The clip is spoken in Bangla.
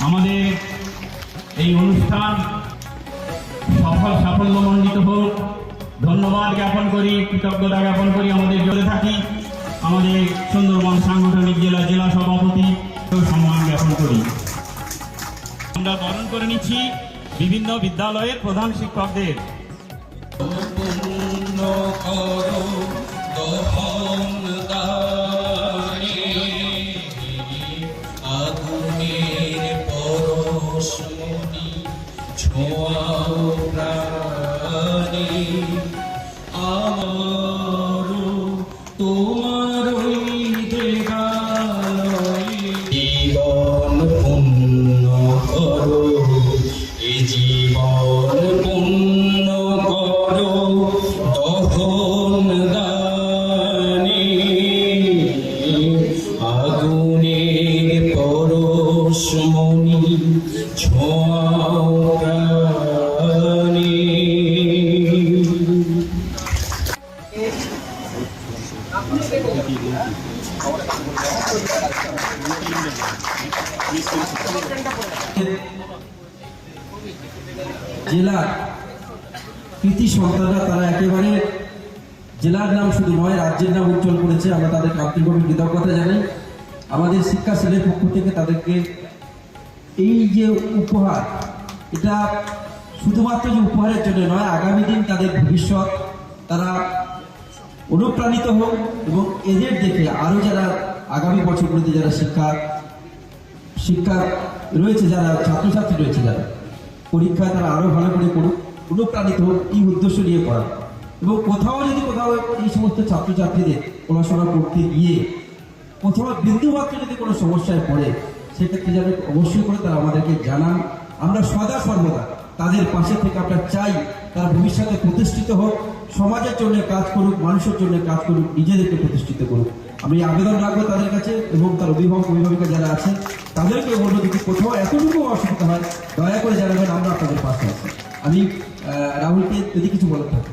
আমাদের এই অনুষ্ঠান সফল সাফল্যমণ্ডিত হোক ধন্যবাদ জ্ঞাপন করি কৃতজ্ঞতা জ্ঞাপন করি আমাদের জোরে থাকি আমাদের সুন্দরবন সাংগঠনিক জেলা জেলা সভাপতি সম্মান জ্ঞাপন করি আমরা বরণ করে নিচ্ছি বিভিন্ন বিদ্যালয়ের প্রধান শিক্ষকদের ছোঁয়াও প্রাণে আমারও তোমারই জীবন পূর্ণ করো এ জীবন পূর্ণ করো আগুনের পরশমণি জেলার কৃতি সন্তানরা তারা একেবারে জেলার নাম শুধু নয়, রাজ্যের নাম উজ্জ্বল করেছে। আমরা তাদেরকে আন্তরিকভাবে কৃতজ্ঞতা জানাই। আমাদের শিক্ষা সেলের পক্ষ থেকে তাদেরকে এই যে উপহার, এটা শুধুমাত্র যে উপহারের জন্য নয়, আগামী দিন তাদের ভবিষ্যৎ, তারা অনুপ্রাণিত হোক এবং এদের দেখে আরও যারা আগামী বছরগুলিতে যারা শিক্ষা শিক্ষা রয়েছে, যারা ছাত্রছাত্রী রয়েছে, যারা পরীক্ষায় তারা আরও ভালো করে করুক অনুপ্রাণিত হোক এই উদ্দেশ্য নিয়ে পড়া এবং কোথাও যদি কোথাও এই সমস্ত ছাত্রছাত্রীদের পড়াশোনা করতে গিয়ে কোথাও বিন্দুমাত্র যদি কোনো সমস্যায় পড়ে, সেক্ষেত্রে যেন অবশ্যই করে তারা আমাদেরকে জানান। আমরা সদা সর্বদা তাদের পাশে থেকে আমরা চাই তারা ভবিষ্যতে প্রতিষ্ঠিত হোক, সমাজের জন্য কাজ করুক, মানুষের জন্য কাজ করুক, নিজেদেরকে প্রতিষ্ঠিত করুক। আমি আবেদন রাখব তাদের কাছে এবং তার অভিভাবক, অভিভাবিকা যারা আছে তাদেরকে বলব যদি কোথাও এতটুকু অসুবিধা হয়, দয়া করে জানাবেন, আমরা আপনাদের পাশে আছি। আমি রাহুলকে যদি কিছু বলার থাকে।